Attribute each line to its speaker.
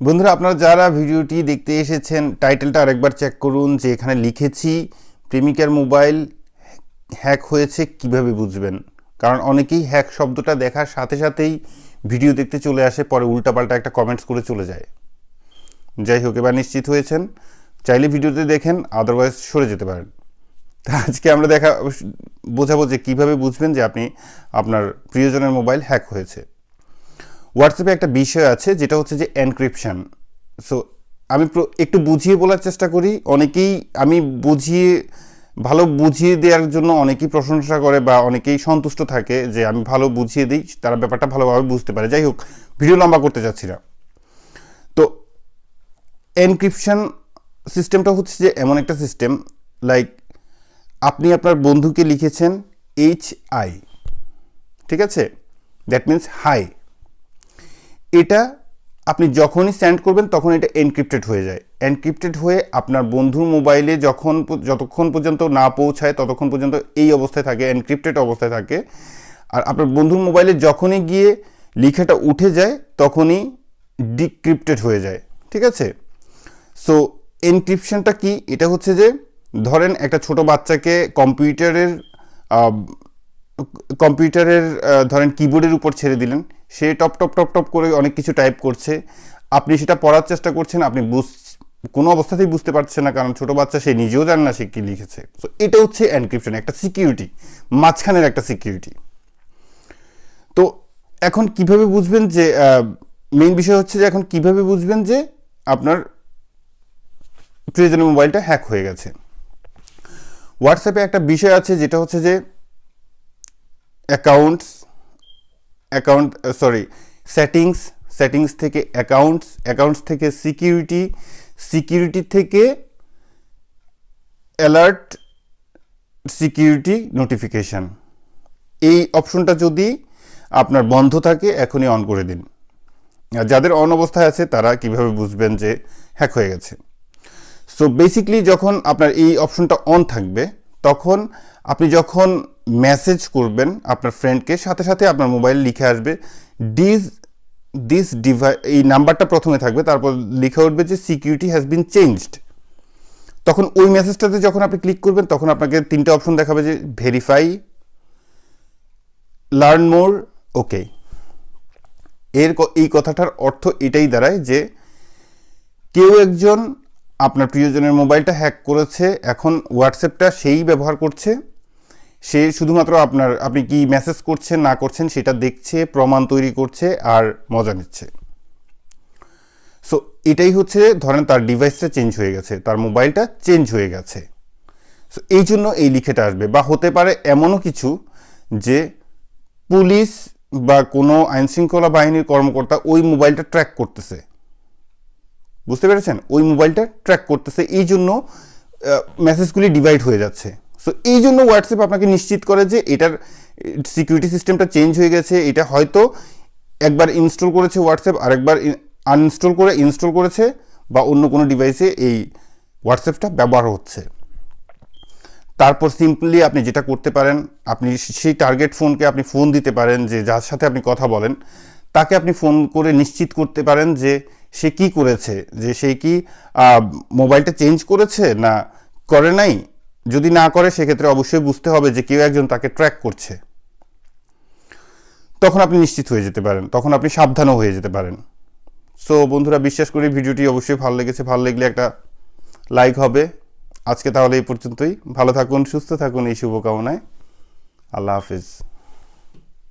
Speaker 1: বন্ধুরা, আপনারা যারা ভিডিওটি দেখতে এসেছেন, টাইটেলটা আরেকবার চেক করুন যে এখানে লিখেছি, প্রেমিকার মোবাইল হ্যাক হয়েছে কীভাবে বুঝবেন? কারণ অনেকেই হ্যাক শব্দটা দেখার সাথে সাথেই ভিডিও দেখতে চলে আসে, পরে উল্টাপাল্টা একটা কমেন্টস করে চলে যায়। যাই হোক, এবার নিশ্চিত হয়েছেন। চাইলে ভিডিওতে দেখেন আদারওয়াইজ সরে যেতে পারেন। তা আজকে আমরা দেখা বোঝাবো যে কীভাবে বুঝবেন যে আপনি আপনার প্রিয়জনের মোবাইল হ্যাক হয়েছে। হোয়াটসঅ্যাপে একটা বিষয় আছে, যেটা হচ্ছে যে এনক্রিপশন সো আমি একটু বুঝিয়ে বলার চেষ্টা করি। অনেকেই, আমি বুঝিয়ে, ভালো বুঝিয়ে দেওয়ার জন্য অনেকেই প্রশংসা করে বা অনেকেই সন্তুষ্ট থাকে যে আমি ভালো বুঝিয়ে দিই, তারা ব্যাপারটা ভালোভাবে বুঝতে পারে। যাই হোক ভিডিও লম্বা করতে চাচ্ছি না। তো এনক্রিপশন সিস্টেমটা হচ্ছে যে এমন একটা সিস্টেম লাইক আপনি আপনার বন্ধুকে লিখেছেন এইচ আই ঠিক আছে? দ্যাট মিন্স হাই এটা আপনি যখনই সেন্ড করবেন, তখন এটা এনক্রিপ্টেড হয়ে যায়। এনক্রিপ্টেড হয়ে আপনার বন্ধুর মোবাইলে যখন যতক্ষণ পর্যন্ত না পৌঁছায়, ততক্ষণ পর্যন্ত এই অবস্থায় থাকে এনক্রিপ্টেড অবস্থায় থাকে। আর আপনার বন্ধুর মোবাইলে যখনই গিয়ে লেখাটা উঠে যায়, তখনই ডিক্রিপ্টেড হয়ে যায়। ঠিক আছে? সো এনক্রিপশনটা কি? এটা হচ্ছে যে, ধরেন একটা ছোট বাচ্চাকে কম্পিউটারের কম্পিউটারের ধরেন কিবোর্ডের উপর ছেড়ে দিলেন। সে টপ টপ টপ টপ করে অনেক কিছু টাইপ করছে। আপনি সেটা পড়ার চেষ্টা করছেন, আপনি বুঝ, কোনো অবস্থাতেই বুঝতে পারছে না, কারণ ছোটো বাচ্চা সে নিজেও জানে না সে কী লিখেছে। তো এটা হচ্ছে এনক্রিপশন একটা সিকিউরিটি মাঝখানের একটা সিকিউরিটি তো এখন কীভাবে বুঝবেন যে মেইন বিষয় হচ্ছে যে এখন কীভাবে বুঝবেন যে আপনার প্রিয়জনের মোবাইলটা হ্যাক হয়ে গেছে। হোয়াটসঅ্যাপে একটা বিষয় আছে, যেটা হচ্ছে যে accounts account sorry settings settings থেকে অ্যাকাউন্টস অ্যাকাউন্টস থেকে সিকিউরিটি সিকিউরিটি থেকে অ্যালার্ট সিকিউরিটি নোটিফিকেশান এই অপশনটা যদি আপনার বন্ধ থাকে, এখনই অন করে দিন। যাদের অন অবস্থায় আছে, তারা কীভাবে বুঝবেন যে হ্যাক হয়ে গেছে? সো বেসিকলি যখন আপনার এই অপশনটা অন থাকবে তখন আপনি যখন মেসেজ করবেন আপনার ফ্রেন্ডকে সাথে সাথে আপনার মোবাইল লিখে আসবে ডিস দিস ডিভাই এই নাম্বারটা প্রথমে থাকবে, তারপর লিখে উঠবে যে সিকিউরিটি হ্যাজ বিন চেঞ্জড তখন ওই মেসেজটাতে যখন আপনি ক্লিক করবেন, তখন আপনাকে তিনটে অপশন দেখাবে যে ভেরিফাই লার্ন মোর ওকে এর এই কথাটার অর্থ এটাই দাঁড়ায় যে কেউ একজন আপনার প্রিয়জনের মোবাইলটা হ্যাক করেছে, এখন হোয়াটসঅ্যাপটা সেই ব্যবহার করছে। সে শুধুমাত্র আপনার, আপনি কি মেসেজ করছেন, না করছেন, সেটা দেখছে, প্রমাণ তৈরি করছে আর মজা নিচ্ছে। সো এটাই হচ্ছে, ধরেন তার ডিভাইসটা চেঞ্জ হয়ে গেছে, তার মোবাইলটা চেঞ্জ হয়ে গেছে। সো এই জন্য এই লিখেটা আসবে। বা হতে পারে এমনও কিছু যে পুলিশ বা কোনো আইনশৃঙ্খলা বাহিনীর কর্মকর্তা ওই মোবাইলটা ট্র্যাক করতেছে। বুঝতে পেরেছেন? ওই মোবাইলটা ট্র্যাক করতেছে। এই জন্য মেসেজগুলি ডিভাইড হয়ে যাচ্ছে। সো এই জন্য হোয়াটসঅ্যাপ আপনাকে নিশ্চিত করে যে এটার সিকিউরিটি সিস্টেমটা চেঞ্জ হয়ে গেছে। এটা হয়তো একবার ইনস্টল করেছে হোয়াটসঅ্যাপ আরেকবার আনইনস্টল করে ইনস্টল করেছে বা অন্য কোনো ডিভাইসে এই হোয়াটসঅ্যাপটা ব্যবহার হচ্ছে। তারপর সিম্পলি আপনি যেটা করতে পারেন, আপনি সেই টার্গেট ফোনকে আপনি ফোন দিতে পারেন যে, যার সাথে আপনি কথা বলেন, তাকে আপনি ফোন করে নিশ্চিত করতে পারেন যে সে কি করেছে? যে সে কি মোবাইলটা চেঞ্জ করেছে না করে নাই? যদি না করে, সেক্ষেত্রে অবশ্যই বুঝতে হবে যে কেউ একজন তাকে ট্র্যাক করছে। তখন আপনি নিশ্চিত হয়ে যেতে পারেন। তখন আপনি সাবধানও হয়ে যেতে পারেন। সো বন্ধুরা, বিশ্বাস করি ভিডিওটি অবশ্যই ভালো লেগেছে। ভালো লাগলে একটা লাইক হবে। আজকে তাহলে এই পর্যন্তই। ভালো থাকুন, সুস্থ থাকুন। এই শুভকামনায়। আল্লাহ হাফিজ।